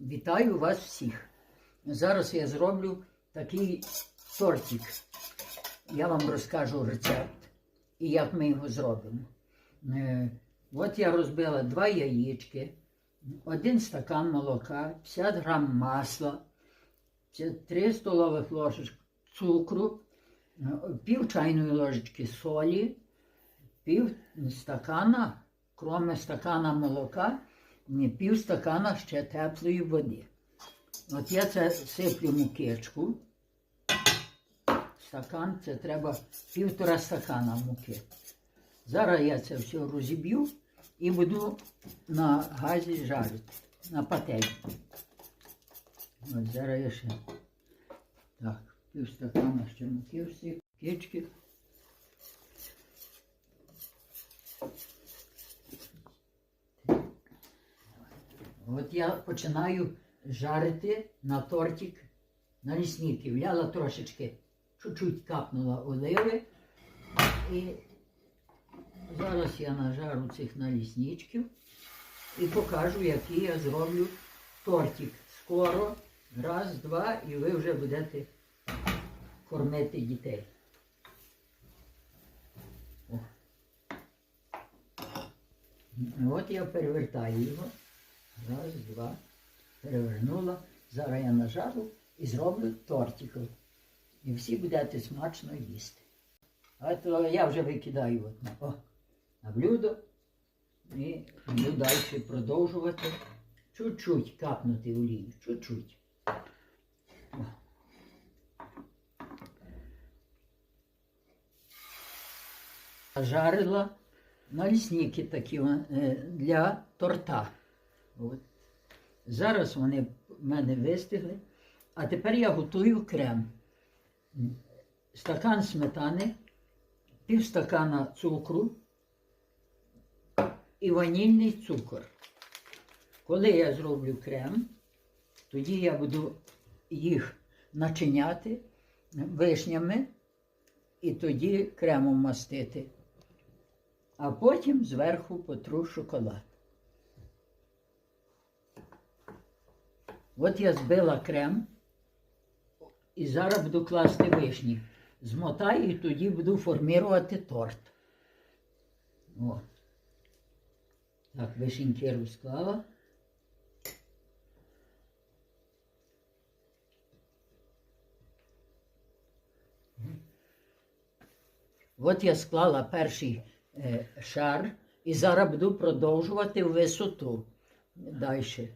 Вітаю вас всіх. Зараз я зроблю такий тортик. Я вам розкажу рецепт і як ми його зробимо. Е, От я розбила два яєчки, один стакан молока, 50 грам масла, 3 столових ложечки цукру, е, пів чайної ложечки солі, пів стакана, кроме стакана молока, пів стакана ще теплої води. От я це сиплю мукичку. Стакан це треба півтора стакана муки. Зараз я це все розіб'ю і буду на газі жарити, на пательні. От зараз я ще так, пів стакана ще муки всі, кички. От я починаю жарити на тортик на лісніки. Вляла трошечки, чуть-чуть капнула оливи. І зараз я нажару цих налісничків і покажу, який я зроблю тортик. Скоро, раз, два, і ви вже будете кормити дітей. От я перевертаю його. Раз, два. Перевернула. Зараз я нажару і зроблю тортиків. І всі будете смачно їсти. А то я вже викидаю от на, о, на блюдо і буду далі продовжувати. Чуть-чуть капнути олію. Чуть-чуть. Жарила налісники такі е, для торта. От. Зараз вони в мене вистигли. А тепер я готую крем. Стакан сметани, пів стакана цукру і ванільний цукор. Коли я зроблю крем, тоді я буду їх начиняти вишнями і тоді кремом мастити. А потім зверху потру шоколад. От я збила крем і зараз буду класти вишні. Змотаю і тоді буду формувати торт. О. Так, вишеньки розклала. От я склала перший е, шар і зараз буду продовжувати висоту. Далі.